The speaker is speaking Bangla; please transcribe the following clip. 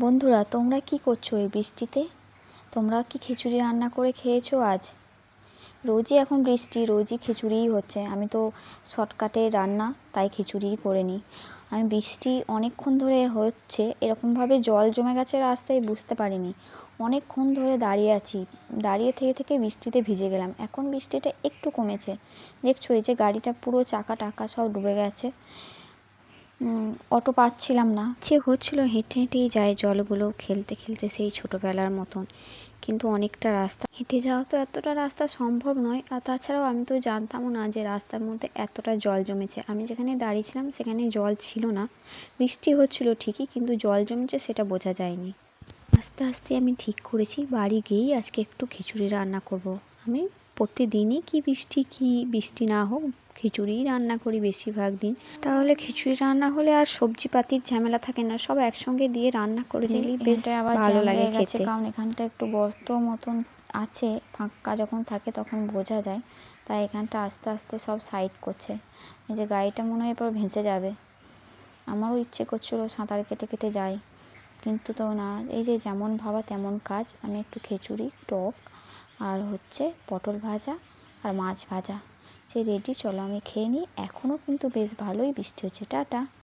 বন্ধুরা, তোমরা কি করছ এই বৃষ্টিতে? তোমরা কি খিচুড়ি রান্না করে খেয়েছো আজ? রোজই এখন বৃষ্টি, রোজই খিচুড়িই হচ্ছে। আমি তো শর্টকাটে রান্না, তাই খিচুড়িই করে নিই। আমি বৃষ্টি অনেকক্ষণ ধরে হচ্ছে, এরকমভাবে জল জমে গেছে রাস্তায় বুঝতে পারিনি। অনেকক্ষণ ধরে দাঁড়িয়ে আছি। দাঁড়িয়ে থেকে থেকে বৃষ্টিতে ভিজে গেলাম। এখন বৃষ্টিটা একটু কমেছে। দেখছ এই যে গাড়িটা পুরো চাকা টাকা সব ডুবে গেছে। অটো পাচ্ছিলাম না। সে হচ্ছিল হেঁটে হেঁটেই যায় জলগুলো খেলতে খেলতে সেই ছোটোবেলার মতন। কিন্তু অনেকটা রাস্তা, হেঁটে যাওয়া তো এতটা রাস্তা সম্ভব নয়। আর তাছাড়াও আমি তো জানতামও না যে রাস্তার মধ্যে এতটা জল জমেছে। আমি যেখানে দাঁড়িয়েছিলাম সেখানে জল ছিল না। বৃষ্টি হচ্ছিল ঠিকই, কিন্তু জল জমেছে সেটা বোঝা যায়নি। আস্তে আস্তে আমি ঠিক করেছি, বাড়ি গিয়েই আজকে একটু খিচুড়ি রান্না করব। আমি প্রতিদিনই কি বৃষ্টি কি বৃষ্টি না হোক খিচুড়িই রান্না করি বেশিরভাগ দিন। তাহলে খিচুড়ি রান্না হলে আর সবজি পাতির ঝামেলা থাকে না সব একসঙ্গে দিয়ে রান্না করে নিলেই বেশ ভালো লাগে খেতে। কারণ এখানটা একটু গর্ত মতন আছে ফাঁকা যখন থাকে তখন বোঝা যায়। তাই এখানটা আস্তে আস্তে সব সাইড করছে। এই যে গাড়িটা মনে হয় এরপর ভেসে যাবে। আমারও ইচ্ছে করছিল সাঁতার কেটে কেটে যাই কিন্তু তো না। এই যে যেমন ভাবা তেমন কাজ। আমি একটু খিচুড়ি টক আর হচ্ছে পটল ভাজা আর মাছ ভাজা। সে রেডি চলো আমি খেয়ে নিই। এখনও কিন্তু বেশ ভালোই বৃষ্টি হচ্ছে। টাটা।